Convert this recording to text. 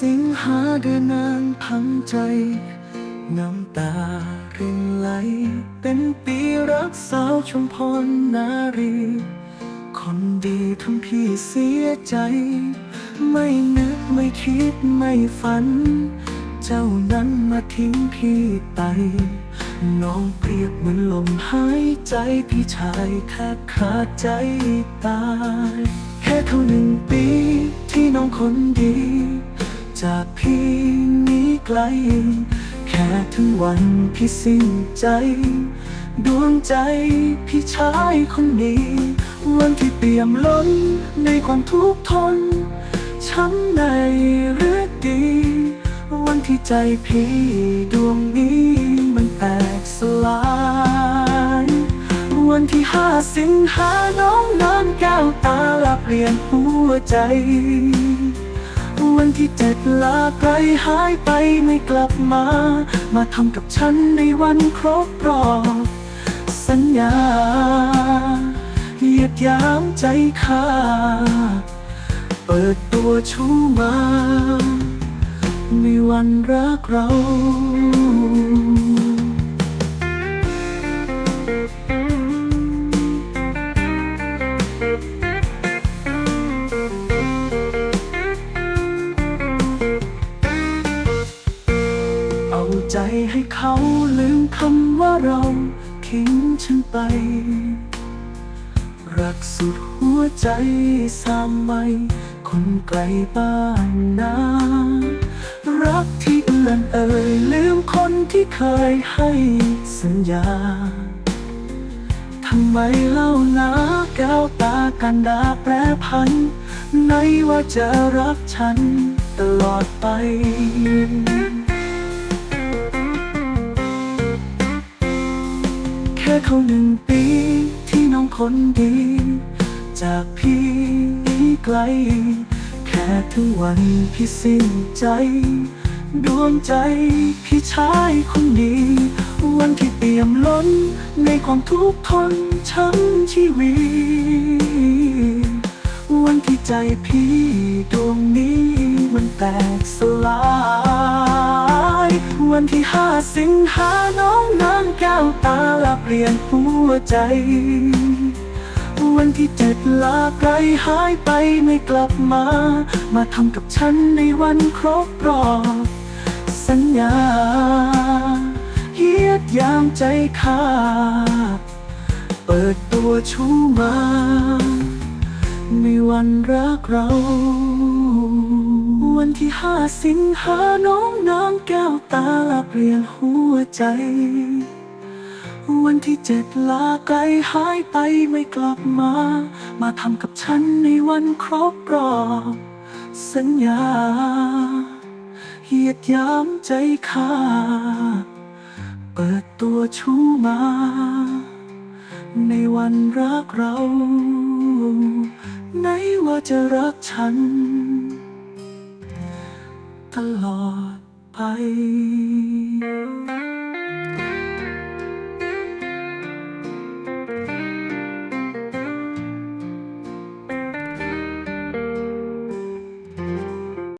สิงหาเดือนนางพังใจ น้ำตารินไหล เป็นปีรักสาวชมพรนารี คนดีทำพี่เสียใจ ไม่นึกไม่คิดไม่ฝัน เจ้านั้นมาทิ้งพี่ไป น้องเปรียบเหมือนลมหายใจ พี่ชายแทบขาดใจตาย แค่เท่าหนึ่งปีที่น้องคนดี จากพี่นี้ไกล แค่ถึงวันพี่สิ้นใจ ดวงใจพี่ชายคนนี้ วันที่เปี่ยมล้นในความทุกข์ทน ช้ำในหรือดี วันที่ใจพี่ดวงนี้มันแตกสลาย วันที่ห้าสิงหาน้องน้ำแก้วตาลับเปลี่ยนหัวใจ วันที่เจ็ดลาไกลหายไปไม่กลับมา มาทำกับฉันในวันครบรอบสัญญาเหยียดยามใจข้า เปิดตัวชูมา ในวันรักเรา ใจให้เขาลืมคำว่าเราทิ้งฉันไป รักสุดหัวใจสามไม่คนไกลบ้านนารักที่เอื่อนเอ่ยลืมคนที่เคยให้สัญญาทำไมเล่านะแก้วตากันดาแปรพันไหนว่าจะรักฉันตลอดไป เขาหนึ่งปีที่น้องคนดี จากพี่นี้ไกล แค่ถึงวันพี่สิ้นใจ ดวงใจพี่ชายคนดีวันที่เปี่ยมล้นในความทุกข์ทนช้ำชีวิตวันที่ใจพี่ดวงนี้มันแตกสลาย วันที่ห้าสิงหาน้องนางแก้วตาละเปลี่ยนหัวใจ วันที่เจ็ดลาไกลหายไปไม่กลับมา มาทำกับฉันในวันครบรอบสัญญาเยียดยามใจขาดเปิดตัวชูมา ในวันรักเรา วันที่ห้าสิงหาน้องน้ำแก้วตาละเปลี่ยนหัวใจ วันที่เจ็ดลาไกลหายไปไม่กลับมา มาทำกับฉันในวันครบรอบสัญญาเหยียดยามใจขาดเปิดตัวชูมา ในวันรักเรา ไหนว่าจะรักฉัน ตลอดไป